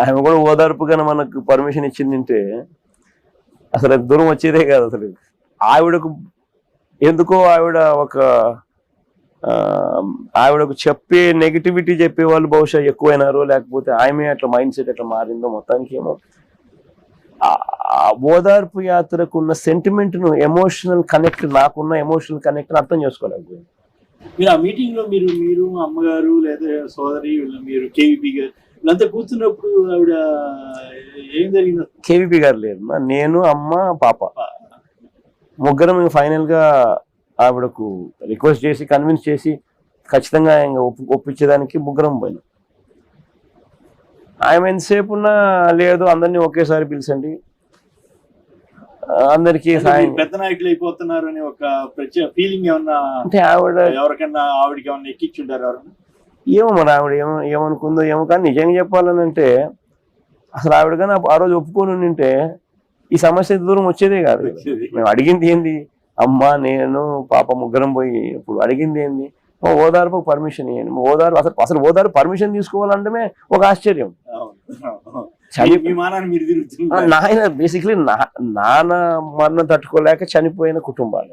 ఆమె కూడా ఓదార్పుగానే మనకు పర్మిషన్ ఇచ్చిందంటే అసలు అది దూరం వచ్చేదే కాదు అసలు. ఆవిడకు ఎందుకో ఆవిడ ఒక ఆవిడకు చెప్పే నెగిటివిటీ చెప్పే వాళ్ళు బహుశా ఎక్కువైనారో లేకపోతే ఆమె అట్లా మైండ్ సెట్ అట్లా మారిందో మొత్తానికి ఏమో. ఆ- ఓదార్పు యాత్రకు ఉన్న సెంటిమెంట్ను ఎమోషనల్ కనెక్ట్ నాకున్న ఎమోషనల్ కనెక్ట్ అర్థం చేసుకోలేకపోయింది మీరు ఆ మీటింగ్లో మీరు మీరు అమ్మగారు లేదా సోదరి మీరు కేవీపీ గారు వీళ్ళంతా కూర్చున్నప్పుడు ఆవిడ ఏం జరిగింది? కేవీపీ గారు లేదు నేను అమ్మ పాప. ముగ్గురం ఫైనల్గా ఆవిడకు రిక్వెస్ట్ చేసి కన్విన్స్ చేసి ఖచ్చితంగా ఇంకా ఒప్పు ఒప్పించేదానికి ముగ్గురం పోయినాం. ఆమె ఎంతసేపు ఉన్నా లేదు అందరినీ ఒకేసారి పిలిచండి. అందరికీ సాయం పెద్ద నాయకులు అయిపోతున్నారు అనే ఒక ప్రత్యేక ఫీలింగ్ ఏమన్నా అంటే ఆవిడ ఎవరికన్నా ఆవిడకి ఏమన్నా ఎక్కించుంటారు ఎవరన్నా? ఏమో మరి ఆవిడ ఏమో ఏమనుకుందో ఏమో కానీ నిజంగా చెప్పాలని అంటే అసలు ఆవిడ కానీ ఆ రోజు ఒప్పుకొని ఉంటే ఈ సమస్య దూరం వచ్చేదే కాదు. మేము అడిగింది ఏంది? అమ్మ నేను పాప ముగ్గురం పోయి ఇప్పుడు అడిగింది ఏంది? మా ఓదార్పు పర్మిషన్ ఇవ్వండి మా ఓదార్పు అసలు అసలు ఓదార్పు పర్మిషన్ తీసుకోవాలంటే ఒక ఆశ్చర్యం. నాయన బేసిక్లీ నాన్న మరణం తట్టుకోలేక చనిపోయిన కుటుంబాలు.